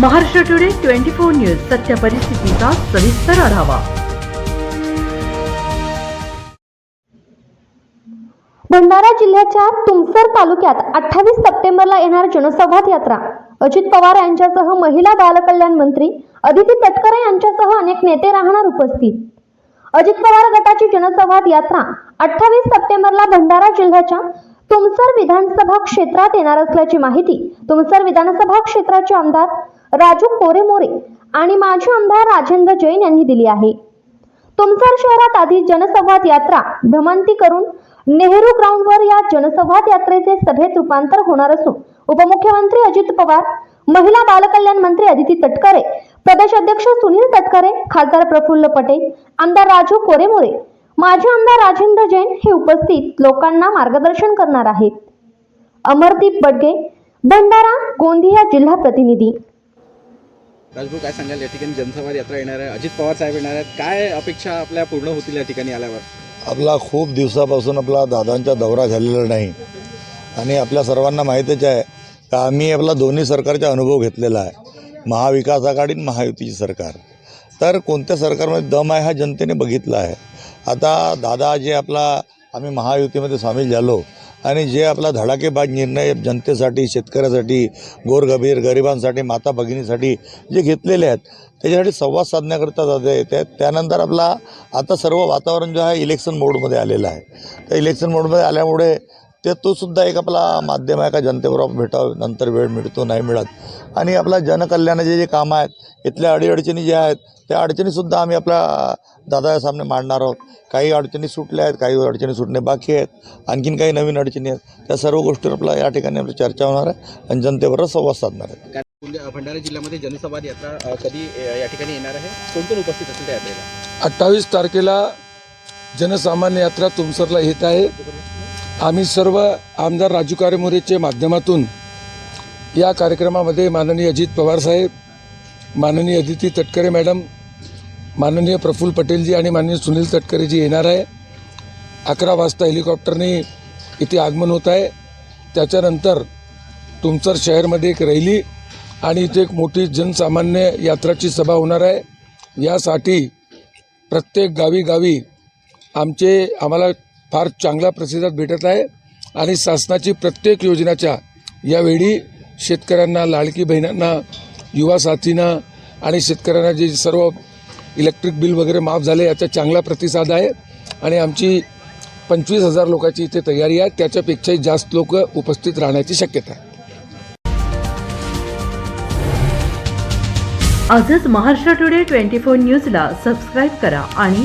Maharashtra today twenty four news सत्य परिस्थितीचा सविस्तर आढावा. भंडारा जिल्ह्याच्या तुमसर तालुक्यात अठ्ठावीस सप्टेंबरला येणार जनसंवाद यात्रा. अजित पवार यांच्यासह महिला बालकल्याण मंत्री अदिती तटकरे यांच्यासह अनेक नेते राहणार उपस्थित. अजित पवार गटाची जनसंवाद यात्रा अठ्ठावीस सप्टेंबरला भंडारा जिल्ह्याच्या तुमसर विधानसभा क्षेत्रात येणार असल्याची माहिती तुमसर विधानसभा क्षेत्राचे आमदार राजू कोरेमोरे आणि माजी आमदार राजेंद्र जैन यांनी दिली आहे. तुमसर शहरात आधी जनसंवाद यात्रा भ्रमंती करून नेहरू ग्राउंडवर या जनसंवाद यात्रेचे सभेत रूपांतर होणार असून उपमुख्यमंत्री अजित पवार महिला बालकल्याण मंत्री अदिती तटकरे प्रदेश अध्यक्ष सुनील तटकरे खासदार प्रफुल्ल पटेल आमदार राजू कोरेमोरे माजी आमदार राजेंद्र जैन हे उपस्थित लोकांना मार्गदर्शन करणार आहेत. अमरदीप बडगे भंडारा गोंदिया जिल्हा प्रतिनिधी. राजभाऊ काय सांगाल? या ठिकाणी जनसंवाद यात्रा येणार आहे. अजित पवार साहेब येणार आहेत. काय अपेक्षा आपल्या पूर्ण होतील या ठिकाणी आल्यावर? आपला खूप दिवसापासून आपला दादांचा दौरा झालेला नाही. आणि आपल्या सर्वांना माहितीच आहे का आम्ही आपला दोन्ही सरकारचा अनुभव घेतलेला आहे. महाविकास आघाडी आणि महायुतीची सरकार. तर कोणत्या सरकारमध्ये दम आहे हा जनतेने बघितला आहे. आता दादा जे आपला आम्ही महायुतीमध्ये सामील झालो. आणि जे आपला धडाकेबाज निर्णय जनतेसाठी शेतकऱ्यासाठी गोरगभीर गरिबांसाठी माता भगिनीसाठी जे घेतलेले आहेत त्याच्यासाठी संवाद साधण्याकरता जाता येत. आहेत त्यानंतर आपला आता सर्व वातावरण जे आहे इलेक्शन मोडमध्ये आलेलं आहे. तर इलेक्शन मोडमध्ये आल्यामुळे ते तो सुद्धा एक आपला माध्यम आहे का जनतेबरोबर भेटावं नंतर वेळ मिळतो नाही मिळत. आणि आपला जनकल्याणाचे जे कामं आहेत इथल्या अडीअडचणी ज्या आहेत त्या अडचणीसुद्धा आम्ही आपल्या दादा सामने मांडणार आहोत. काही अडचणी सुटल्या आहेत काही अडचणी सुटणे बाकी आहेत आणखीन काही नवीन अडचणी आहेत त्या सर्व गोष्टीवर आपला या ठिकाणी आपली चर्चा होणार आहे आणि जनतेबरोबर संवाद साधणार आहे. भंडारा जिल्ह्यामध्ये जनसंवाद यात्रा कधी या ठिकाणी येणार आहे? कोण कोण उपस्थित असेल त्या यात्रेला? अठ्ठावीस तारखेला जनसामान्य यात्रा तुमसरला येत आहे. आम्ही सर्व आमदार राजू कारेमोरेच्या माध्यमातून या कार्यक्रमामध्ये माननीय अजित पवार साहेब माननीय अदिती तटकरे मॅडम माननीय प्रफुल्ल पटेलजी आणि माननीय सुनील तटकरेजी येणार आहे. अकरा वाजता हेलिकॉप्टरने इथे आगमन होत आहे. त्याच्यानंतर तुमसर शहरमध्ये एक रॅली आणि इथे एक मोठी जनसामान्य यात्राची सभा होणार आहे. यासाठी प्रत्येक गावी गावी आमचे आम्हाला फार चांगला प्रतिसाद भेटत आहे. आणि शासनाची प्रत्येक योजनाच्या यावेळी शेतकऱ्यांना लाडकी बहिणांना युवा साथींना आणि शेतकऱ्यांना जे सर्व इलेक्ट्रिक बिल वगैरे माफ झाले याचा चांगला प्रतिसाद आहे. आणि आमची पंचवीस हजार लोकांची इथे तयारी आहे. त्याच्यापेक्षाही जास्त लोक उपस्थित राहण्याची शक्यता आहे. आजच महाराष्ट्र टुडे ट्वेंटी फोर न्यूजला सबस्क्राईब करा आणि